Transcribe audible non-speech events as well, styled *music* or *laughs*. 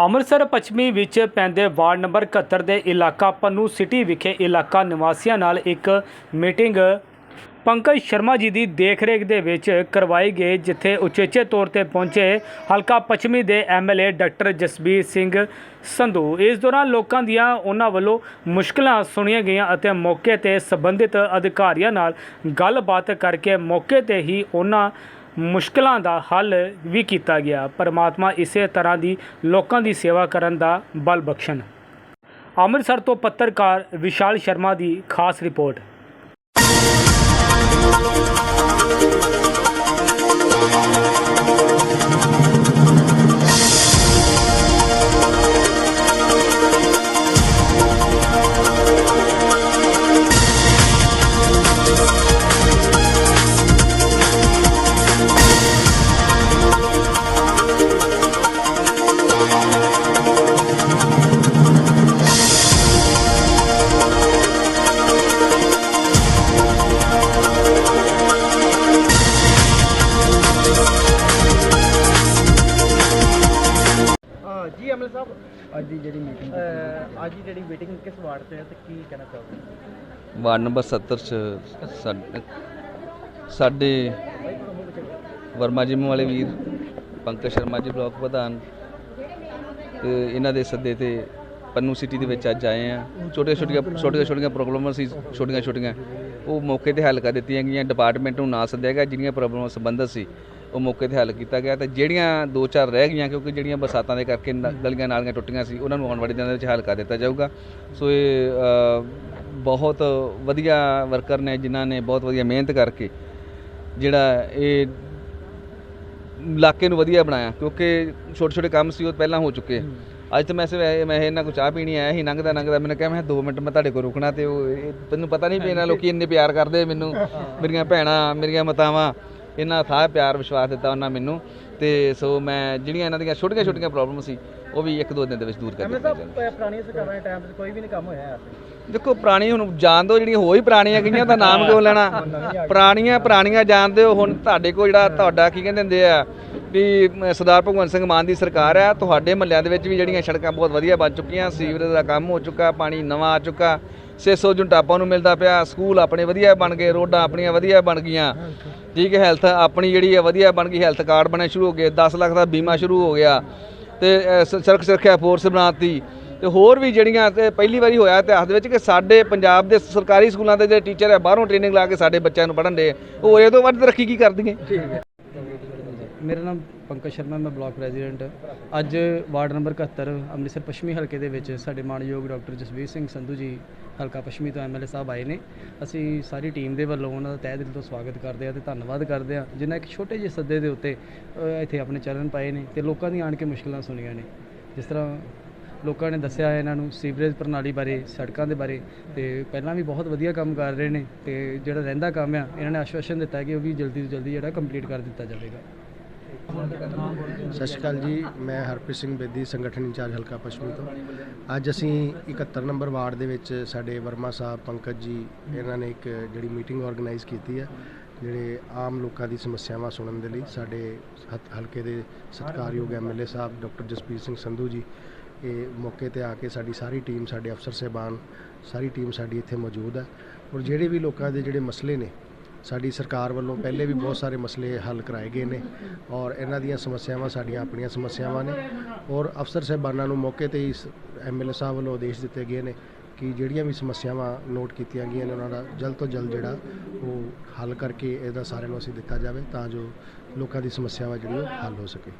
ਅੰਮ੍ਰਿਤਸਰ ਪੱਛਮੀ ਵਿੱਚ ਪੈਂਦੇ ਵਾਰਡ ਨੰਬਰ 71 ਦੇ ਇਲਾਕਾ ਪੰਨੂ ਸਿਟੀ ਵਿਖੇ ਇਲਾਕਾ ਨਿਵਾਸੀਆਂ ਨਾਲ ਇੱਕ ਮੀਟਿੰਗ ਪੰਕਜ ਸ਼ਰਮਾ ਜੀ ਦੀ ਦੇਖਰੇਖ ਦੇ ਵਿੱਚ ਕਰਵਾਈ ਗਈ, ਜਿੱਥੇ ਉਚੇਚੇ ਤੌਰ ਤੇ ਪਹੁੰਚੇ ਹਲਕਾ ਪੱਛਮੀ ਦੇ ਐਮਐਲਏ ਡਾਕਟਰ ਜਸਬੀਰ ਸਿੰਘ ਸੰਧੂ। ਇਸ ਦੌਰਾਨ ਲੋਕਾਂ ਦੀਆਂ ਉਹਨਾਂ ਵੱਲੋਂ ਮੁਸ਼ਕਲਾਂ ਸੁਣੀਆਂ ਗਈਆਂ ਅਤੇ ਮੌਕੇ ਤੇ ਸੰਬੰਧਿਤ ਅਧਿਕਾਰੀਆਂ ਨਾਲ ਗੱਲਬਾਤ ਕਰਕੇ ਮੌਕੇ ਤੇ ਹੀ ਉਹਨਾਂ ਮੁਸ਼ਕਲਾਂ ਦਾ ਹੱਲ ਵੀ ਕੀਤਾ ਗਿਆ। ਪਰਮਾਤਮਾ ਇਸੇ ਤਰ੍ਹਾਂ ਦੀ ਲੋਕਾਂ ਦੀ ਸੇਵਾ ਕਰਨ ਦਾ ਬਲ ਬਖਸ਼ਣ। ਅੰਮ੍ਰਿਤਸਰ ਤੋਂ ਪੱਤਰਕਾਰ ਵਿਸ਼ਾਲ ਸ਼ਰਮਾ ਦੀ ਖਾਸ ਰਿਪੋਰਟ। ਅਮਲ ਸਾਹਿਬ? ਅੱਜ ਦੀ ਜਿਹੜੀ ਮੀਟਿੰਗ ਅੱਜ ਦੀ ਜਿਹੜੀ ਮੀਟਿੰਗ ਕਿਸ ਵਾਰਡ ਤੇ ਹੈ ਤੇ ਕੀ ਕਹਿਣਾ ਚਾਹੋਗੇ? ਵਾਰਡ ਨੰਬਰ 70 ਚ ਸਾਡੇ- ਵਰਮਾ ਜਿਮ ਵਾਲੇ ਵੀਰ ਪੰਕਜ ਸ਼ਰਮਾ ਜੀ ਬਲਾਕ ਪ੍ਰਧਾਨ ਤੇ ਇਹਨਾਂ ਦੇ ਸੱਦੇ ਤੇ ਪੰਨੂ ਸਿਟੀ ਦੇ ਵਿੱਚ ਅੱਜ ਆਏ ਆ ਛੋਟੀਆਂ ਛੋਟੀਆਂ ਛੋਟੀਆਂ ਛੋਟੀਆਂ ਪ੍ਰੋਬਲਮਾਂ ਸੀ ਛੋਟੀਆਂ ਛੋਟੀਆਂ। ਉਹ ਮੌਕੇ ਤੇ ਹੱਲ ਕਰ ਦਿੱਤੀਆਂ ਗਈਆਂ। ਡਿਪਾਰਟਮੈਂਟ ਨੂੰ ਨਾ ਸੱਦਿਆ ਗਿਆ ਜਿਹੜੀਆਂ ਪ੍ਰੋਬਲਮਾਂ ਸੰਬੰਧਿਤ ਸੀ। ਉਹ ਮੌਕੇ ਤੇ ਹੱਲ ਕੀਤਾ ਗਿਆ। ਤੇ ਜਿਹੜੀਆਂ ਦੋ ਚਾਰ ਰਹਿ ਗਈਆਂ ਕਿਉਂਕਿ ਜਿਹੜੀਆਂ ਬਰਸਾਤਾਂ ਦੇ ਕਰਕੇ ਨ- ਗਲੀਆਂ ਨਾਲੀਆਂ ਟੁੱਟੀਆਂ ਸੀ ਉਹਨਾਂ ਨੂੰ ਆਉਣ ਵਾਲੇ ਦਿਨਾਂ ਦੇ ਵਿੱਚ ਹੱਲ ਕਰ ਦਿੱਤਾ ਜਾਊਗਾ। ਸੋ ਇਹ ਅ, ਬਹੁਤ ਵਧੀਆ ਵਰਕਰ ਨੇ ਜਿਨ੍ਹਾਂ ਨੇ ਬਹੁਤ ਵਧੀਆ ਮਿਹਨਤ ਕਰਕੇ ਜਿਹੜਾ ਇਹ ਇਲਾਕੇ ਨੂੰ ਵਧੀਆ ਬਣਾਇਆ ਕਿਉਂਕਿ ਛੋਟੇ ਛੋਟੇ ਕੰਮ ਸੀ ਉਹ ਪਹਿਲਾਂ ਹੋ ਚੁੱਕੇ ਆ। ਅੱਜ ਤਾਂ ਮੈਂ ਸੇ ਮੈਂ ਇਹਨਾਂ ਕੋ ਚਾਹ ਪੀਣੀ ਆਇਆ ਸੀ ਲੰਘਦਾ ਲੰਘਦਾ। ਮੈਨੂੰ ਕਿਹਾ ਮੈਂ 2 ਮਿੰਟ ਮੈਂ ਤੁਹਾਡੇ ਕੋਲ ਰੁਕਣਾ ਤੇ ਉਹ ਇਹ- ਮੈਨੂੰ ਪਤਾ ਨਹੀਂ ਵੀ ਇਹਨਾਂ ਲੋਕੀ ਇੰਨੇ ਪਿਆਰ ਕਰਦੇ ਮੈਨੂੰ ਮੇਰੀਆਂ ਭੈਣਾਂ ਮੇਰੀਆਂ ਮਾਤਾਵਾਂ। ਇਹਨਾਂ ਥਾਂ ਪਿਆਰ ਵਿਸ਼ਵਾਸ ਦਿੱਤਾ ਉਹਨਾਂ ਮੈਨੂੰ। ਤੇ ਸੋ ਮੈਂ ਜਿਹੜੀਆਂ ਇਹਨਾਂ ਦੀਆਂ ਛੋਟੀਆਂ ਛੋਟੀਆਂ ਪ੍ਰੋਬਲਮ ਸੀ ਉਹ ਵੀ ਇੱਕ ਦੋ ਦਿਨ ਦੇ ਵਿੱਚ ਦੂਰ ਕਰ ਦਿੱਤੀਆਂ ਜਾਣ ਪ- ਪੁਰਾਣੀਆਂ ਸਰਕਾਰਾਂ ਦੇ ਟਾਈਮ 'ਚ ਕੋਈ ਵੀ ਨਹੀਂ ਕੰਮ ਹੋਇਆ ਦੇਖੋ ਪੁਰਾਣੀ ਹੁਣ ਜਾਣਦੇ ਹੋ ਜਿਹੜੀਆਂ ਹੋ ਹੀ ਪੁਰਾਣੀਆਂ ਗਈਆਂ ਤਾਂ ਨਾਮ ਕਿਉਂ ਲੈਣਾ? *laughs* ਪੁਰਾਣੀਆਂ ਪੁਰਾਣੀਆਂ ਜਾਣਦੇ ਹੋ ਹੁਣ ਤੁਹਾਡੇ ਕੋਲ ਜਿਹੜਾ ਤੁਹਾਡਾ ਕੀ ਕਹਿੰਦੇ ਹੁੰਦੇ ਆ ਵੀ ਸਰਦਾਰ ਭਗਵੰਤ ਸਿੰਘ ਮਾਨ ਦੀ ਸਰਕਾਰ ਆ ਤੁਹਾਡੇ ਮਹੱਲਿਆਂ ਦੇ ਵਿੱਚ ਵੀ ਜਿਹੜੀਆਂ ਸੜਕਾਂ ਬਹੁਤ ਵਧੀਆ ਬਣ ਚੁੱਕੀਆਂ ਸੀਵਰੇਜ ਦਾ ਕੰਮ ਹੋ ਚੁੱਕਾ ਪਾਣੀ ਨਵਾਂ ਆ ਚੁੱਕਾ। 600 ਜੁਨ ਟਾਪਾਂ ਨੂੰ ਮਿਲਦਾ ਪਿਆ। ਸਕੂਲ ਆਪਣੇ ਵਧੀਆ ਬਣ ਗਏ ਰੋਡਾਂ ਆਪਣੀਆਂ ਵਧੀਆ ਬਣ ਗਈਆਂ। ਠੀਕ ਹੈ ਹੈਲਥ ਆਪਣੀ ਜਿਹੜੀ ਹੈ ਵਧੀਆ ਬਣ ਗਈ ਹੈਲਥ ਕਾਰਡ ਬਣੇ ਸ਼ੁਰੂ ਹੋ ਗਏ। 10 ਲੱਖ ਦਾ ਬੀਮਾ ਸ਼ੁਰੂ ਹੋ ਗਿਆ। ਤੇ ਸੜਕ ਸੁਰੱਖਿਆ ਫੋਰਸ ਬਣਾਤੀ। ਤੇ ਹੋਰ ਵੀ ਜਿਹੜੀਆਂ ਤੇ ਪਹਿਲੀ ਵਾਰੀ ਹੋਇਆ ਇਤਿਹਾਸ ਦੇ ਵਿੱਚ ਕਿ ਸਾਡੇ ਪੰਜਾਬ ਦੇ ਸਰਕਾਰੀ ਸਕੂਲਾਂ ਦੇ ਜਿਹੜੇ ਟੀਚਰ ਹੈ ਬਾਹਰੋਂ ਟ੍ਰੇਨਿੰਗ ਲਾ ਕੇ ਸਾਡੇ ਬੱਚਿਆਂ ਨੂੰ ਪੜ੍ਹਨ ਦੇ। ਉਹ ਇਹ ਤੋਂ ਵੱਧ ਤਰੱਕੀ ਕੀ ਕਰਦੀਆਂ ਮੇਰਾ ਨਾਮ ਪੰਕਜ ਸ਼ਰਮਾ, ਮੈਂ ਬਲਾਕ ਪ੍ਰੈਜ਼ੀਡੈਂਟ। ਅੱਜ ਵਾਰਡ ਨੰਬਰ 71 ਅੰਮ੍ਰਿਤਸਰ ਪੱਛਮੀ ਹਲਕੇ ਦੇ ਵਿੱਚ ਸਾਡੇ ਮਾਨਯੋਗ ਡਾਕਟਰ ਜਸਵੀਰ ਸਿੰਘ ਸੰਧੂ ਜੀ, ਹਲਕਾ ਪੱਛਮੀ ਤੋਂ ਐਮਐਲਏ ਸਾਹਿਬ ਆਏ ਨੇ। ਅਸੀਂ ਸਾਰੀ ਟੀਮ ਦੇ ਵੱਲੋਂ ਉਹਨਾਂ ਦਾ ਤਹਿ ਦਿਲ ਤੋਂ ਸਵਾਗਤ ਕਰਦੇ ਹਾਂ ਤੇ ਧੰਨਵਾਦ ਕਰਦੇ ਹਾਂ, ਜਿਨ੍ਹਾਂ ਇੱਕ ਛੋਟੇ ਜਿਹੇ ਸੱਦੇ ਦੇ ਉੱਤੇ ਇੱਥੇ ਆਪਣੇ ਚਰਨ ਪਾਏ ਨੇ ਤੇ ਲੋਕਾਂ ਦੀਆਂ ਆਣ ਕੇ ਮੁਸ਼ਕਲਾਂ ਸੁਣੀਆਂ ਨੇ। ਜਿਸ ਤਰ੍ਹਾਂ ਲੋਕਾਂ ਨੇ ਦੱਸਿਆ ਹੈ ਇਹਨਾਂ ਨੂੰ ਸੀਵਰੇਜ ਪ੍ਰਣਾਲੀ ਬਾਰੇ, ਸੜਕਾਂ ਦੇ ਬਾਰੇ ਤੇ ਪਹਿਲਾਂ ਵੀ ਬਹੁਤ ਵਧੀਆ ਕੰਮ ਕਰ ਰਹੇ ਨੇ ਤੇ ਜਿਹੜਾ ਰਹਿੰਦਾ ਕੰਮ ਆ, ਇਹਨਾਂ ਨੇ ਆਸ਼ਵਾਸਨ ਦਿੱਤਾ ਕਿ ਉਹ ਵੀ ਜਲਦੀ ਤੋਂ ਜਲਦੀ ਜਿਹੜਾ ਕੰਪਲੀਟ ਕਰ ਦਿੱਤਾ ਜਾਵੇਗਾ। ਸਤਿ ਸ਼੍ਰੀ ਅਕਾਲ ਜੀ, ਮੈਂ ਹਰਪ੍ਰੀਤ ਸਿੰਘ ਬੇਦੀ, ਸੰਗਠਨ ਇੰਚਾਰਜ ਹਲਕਾ ਪੱਛਮੀ ਤੋਂ। ਅੱਜ ਅਸੀਂ 71 ਨੰਬਰ ਵਾਰਡ ਦੇ ਵਿੱਚ ਸਾਡੇ ਵਰਮਾ ਸਾਹਿਬ, ਪੰਕਜ ਜੀ, ਇਹਨਾਂ ਨੇ ਇੱਕ ਜਿਹੜੀ ਮੀਟਿੰਗ ਆਰਗੇਨਾਈਜ਼ ਕੀਤੀ ਹੈ, ਜਿਹੜੇ ਆਮ ਲੋਕਾਂ ਦੀ ਸਮੱਸਿਆਵਾਂ ਸੁਣਨ ਦੇ ਲਈ ਸਾਡੇ ਹਤ- ਹਲਕੇ ਦੇ ਸਤਿਕਾਰਯੋਗ ਐਮਐਲਏ ਸਾਹਿਬ, ਡਾਕਟਰ ਜਸਪੀਰ ਸਿੰਘ ਸੰਧੂ ਜੀ, ਇਹ ਮੌਕੇ ਤੇ ਆ ਕੇ ਸਾਡੀ ਸਾਰੀ ਟੀਮ, ਸਾਡੇ ਅਫਸਰ ਸਹਿਬਾਨ, ਸਾਰੀ ਟੀਮ ਸਾਡੀ ਇੱਥੇ ਮੌਜੂਦ ਹੈ। ਔਰ ਜਿਹੜੇ ਵੀ ਲੋਕਾਂ ਦੇ ਜਿਹੜੇ ਮਸਲੇ ਨੇ ਸਾਡੀ ਸਰਕਾਰ ਵੱਲੋਂ ਪਹਿਲੇ ਵੀ ਬਹੁਤ ਸਾਰੇ ਮਸਲੇ ਹੱਲ ਕਰਾਏ ਗਏ ਨੇ ਔਰ ਇਹਨਾਂ ਦੀਆਂ ਸਮੱਸਿਆਵਾਂ ਸਾਡੀਆਂ ਆਪਣੀਆਂ ਸਮੱਸਿਆਵਾਂ ਨੇ ਔਰ ਅਫਸਰ ਸਾਹਿਬਾਨਾਂ ਨੂੰ ਮੌਕੇ ਤੇ ਹੀ ਐਮਐਲਏ ਸਾਹਿਬ ਵੱਲੋਂ ਆਦੇਸ਼ ਦਿੱਤੇ ਗਏ ਨੇ ਕਿ ਜਿਹੜੀਆਂ ਵੀ ਸਮੱਸਿਆਵਾਂ ਨੋਟ ਕੀਤੀਆਂ ਗਈਆਂ ਨੇ ਉਹਨਾਂ ਦਾ ਜਲਦ ਤੋਂ ਜਲਦ ਜਿਹੜਾ ਉਹ ਹੱਲ ਕਰਕੇ ਇਹਦਾ ਸਾਰਿਆਂ ਨੂੰ ਅਸੀਂ ਦਿੱਤਾ ਜਾਵੇ ਤਾਂ ਜੋ ਲੋਕਾਂ ਦੀ ਸਮੱਸਿਆਵਾਂ ਜਿਹੜੀਆਂ ਉਹ ਹੱਲ ਹੋ ਸਕੇ।